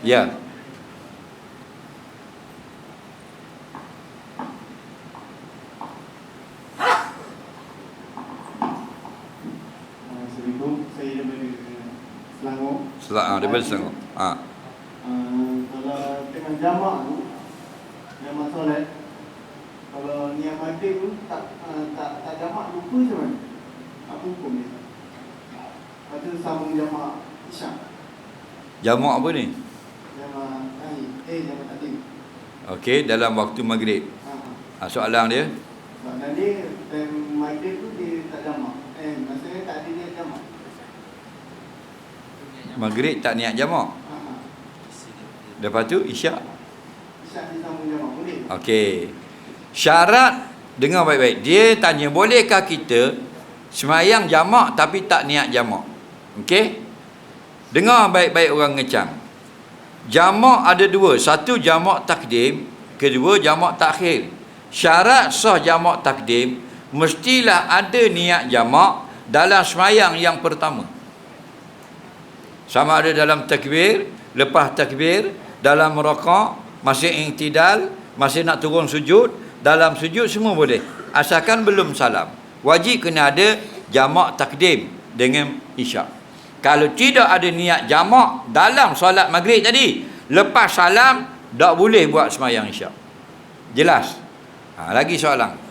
Ya. Assalamualaikum, saya daripada Selangor. Selang ah, daripada Selangor. Ha. Uh, kalau tengah jamak tu, jamak solat, kalau niat maghrib tu tak uh, tak tak jamak lupa macam mana? Apa hukum dia? Lepas tu sambung jamak isyak. Jamak apa ni? Eh. Okey, dalam waktu maghrib. Ha. ha. Soalan dia, Sebab tadi time maghrib tu dia tak jamak. Eh, maksudnya tak ada niat jamak. maghrib tak niat jamak. Ha. ha. Lepas tu isyak. Isyak dia sambung jamak boleh? Okey. Syarat dengar baik-baik. Dia tanya, bolehkah kita semayang jamak tapi tak niat jamak? Okey? Dengar baik-baik orang ngecang. Jamak ada dua. Satu jamak takdim, kedua jamak takhir. Syarat sah jamak takdim mestilah ada niat jamak dalam semayang yang pertama. Sama ada dalam takbir, lepas takbir, dalam rakaat, masih i'tidal, masih nak turun sujud, dalam sujud semua boleh. Asalkan belum salam. Wajib kena ada jamak takdim dengan isyak. Kalau tidak ada niat jamak dalam solat maghrib tadi, lepas salam tak boleh buat semayang isyak. Jelas? Ha, lagi soalan.